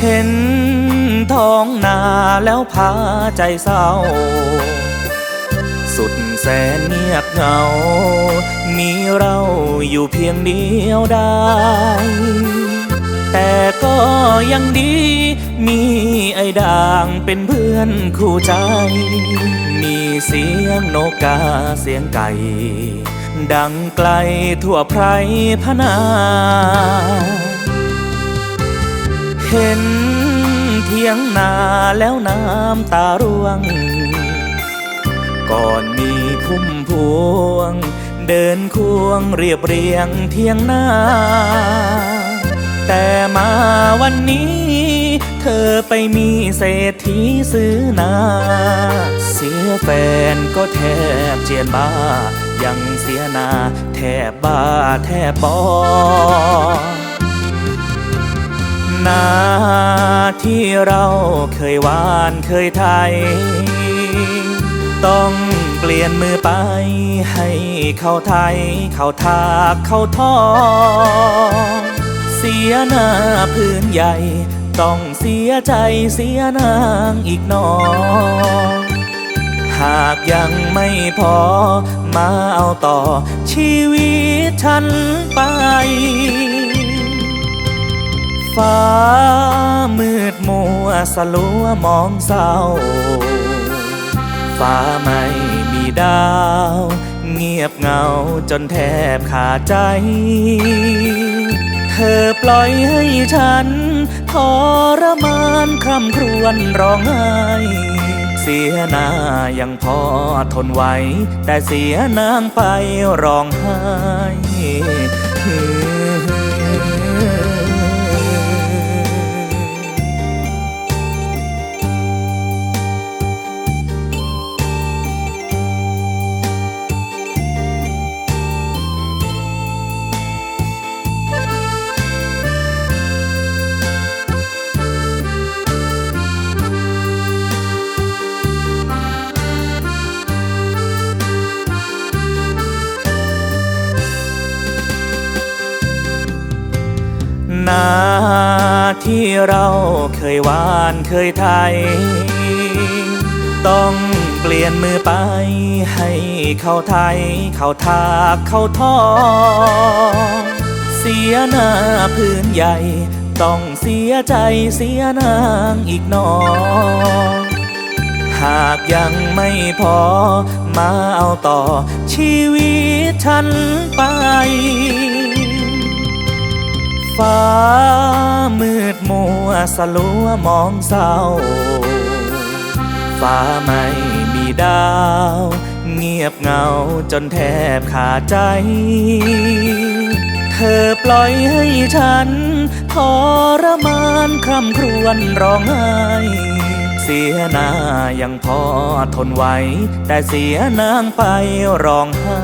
เห็นท้องนาแล้วพาใจเศร้า สุดแสนเงียบเหงา มีเราอยู่เพียงเดียวได้ แต่ก็ยังดีมีไอ้ด่างเป็นเพื่อนคู่ใจ มีเสียงนกกาเสียงไก่ ดังไกลทั่วไพรพนา เห็นเทียงนาแล้วน้ำตาร่วง ก่อนมีพุ่มพวง เดินควงเรียบเรียงเทียงนาแต่มาวันนี้ เธอไปมีเศรษฐีซื้อนา เสียแฟนก็แทบเจียนบ้า ยังเสียนา แทบบ้าแทบปอ นาที่เราเคยหวานเคยไทย ต้องเปลี่ยนมือไปให้เขาไทย เขาทากเขาทอ เสียหน้าพื้นใหญ่ ต้องเสียใจเสียนางอีกหนอหากยังไม่พอ มาเอาต่อชีวิตฉันไป ฟ้า มืดมัวสลัวมองเศร้า ฟ้าไม่มีดาว เงียบเงาจนแทบขาดใจ เธอปล่อยให้ฉันทรมานคร่ำครวญร้องไห้เสียหน้ายังพอทนไหว แต่เสียนางไปร้องไห้ นาที่เราเคยหวานเคยไทย ต้องเปลี่ยนมือไปให้เขาไทย เขาทากเขาทองเสียหน้าพื้นใหญ่ ต้องเสียใจเสียนางอีกนอหากยังไม่พอ มาเอาต่อชีวิตฉันไป ฟ้า มืดมัวสลัวมองเศร้า ฟ้าไม่มีดาว เงียบเงาจนแทบขาดใจ เธอปล่อยให้ฉันทรมานคร่ำครวญร้องไห้เสียหน้ายังพอทนไหว แต่เสียนางไปร้องไห้